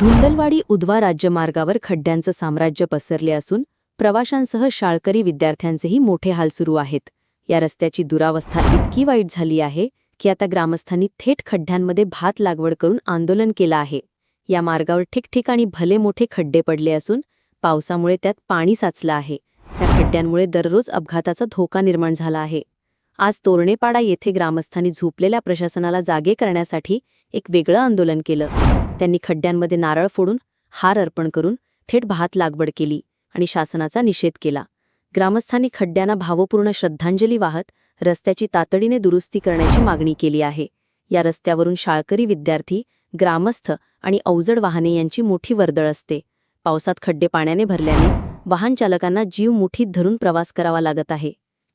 धुंदलवाडी उद्वा राज्यमार्गावर खड्ड्यांचं साम्राज्य पसरले असून प्रवाशांसह शाळकरी विद्यार्थ्यांचेही मोठे हाल सुरू आहेत. या रस्त्याची दुरावस्था इतकी वाईट झाली आहे की आता ग्रामस्थांनी थेट खड्ड्यांमध्ये भात लागवड करून आंदोलन केलं आहे. या मार्गावर ठिकठिकाणी भले मोठे खड्डे पडले असून पावसामुळे त्यात पाणी साचलं आहे. या खड्ड्यांमुळे दररोज अपघाताचा धोका निर्माण झाला आहे. आज तोरणेपाडा येथे ग्रामस्थांनी झोपलेल्या प्रशासनाला जागे करण्यासाठी एक वेगळं आंदोलन केलं. त्यांनी खड्ड्यांमध्ये नारळ फोडून हार अर्पण करून थेट भात लागवड केली आणि शासनाचा निषेध केला. ग्रामस्थांनी खड्ड्यांना भावपूर्ण श्रद्धांजली वाहत रस्त्याची तातडीने दुरुस्ती करण्याची मागणी केली आहे. या रस्त्यावरून शाळकरी विद्यार्थी ग्रामस्थ आणि अवजड वाहने यांची मोठी वर्दळ असते. पावसात खड्डे पाण्याने भरल्याने वाहन चालकांना जीव मुठीत धरून प्रवास करावा लागत आहे.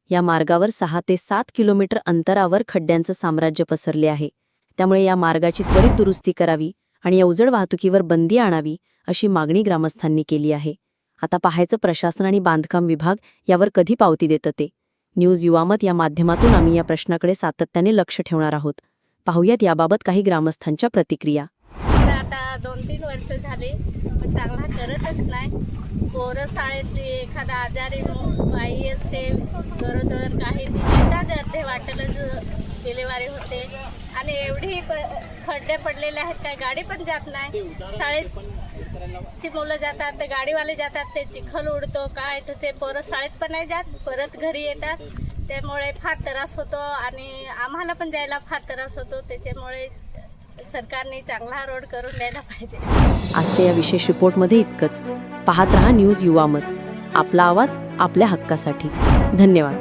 या मार्गावर सहा ते सात किलोमीटर अंतरावर खड्ड्यांचं साम्राज्य पसरले आहे. त्यामुळे या मार्गाची त्वरित दुरुस्ती करावी आणि अवजड वाहतुकीवर बंदी आणावी अशी मागणी ग्रामस्थांनी केली आहे. आता पाहायचं प्रशासन आणि बांधकाम विभाग यावर कधी पावती देतं ते. न्यूज युवामत या माध्यमातून आम्ही या प्रश्नाकडे सातत्याने लक्ष ठेवणार आहोत. पाहूयात याबाबत काही ग्रामस्थांच्या प्रतिक्रिया. आता दोन तीन वर्ष झाले चांगला करतच नाही. पोरं शाळेतली एखादा आजारी बाई असते गरोदर काही ती वाटलं. डिलिव्हरी होते. आणि एवढी प- खड्डे पडलेले आहेत काय गाडी पण जात नाही. शाळेत ची मुलं जातात ते गाडीवाले जातात ते चिखल उडतो काय तर ते परत शाळेत पण नाही जात परत घरी येतात. त्यामुळे फार त्रास होतो आणि आम्हाला पण जायला फार त्रास होतो. त्याच्यामुळे सरकारने चांगला रोड करून द्यायला पाहिजे. आजच्या या विशेष रिपोर्टमध्ये इतकंच. पाहत रहा न्यूज युवामत आपला आवाज आपल्या हक्कासाठी. धन्यवाद.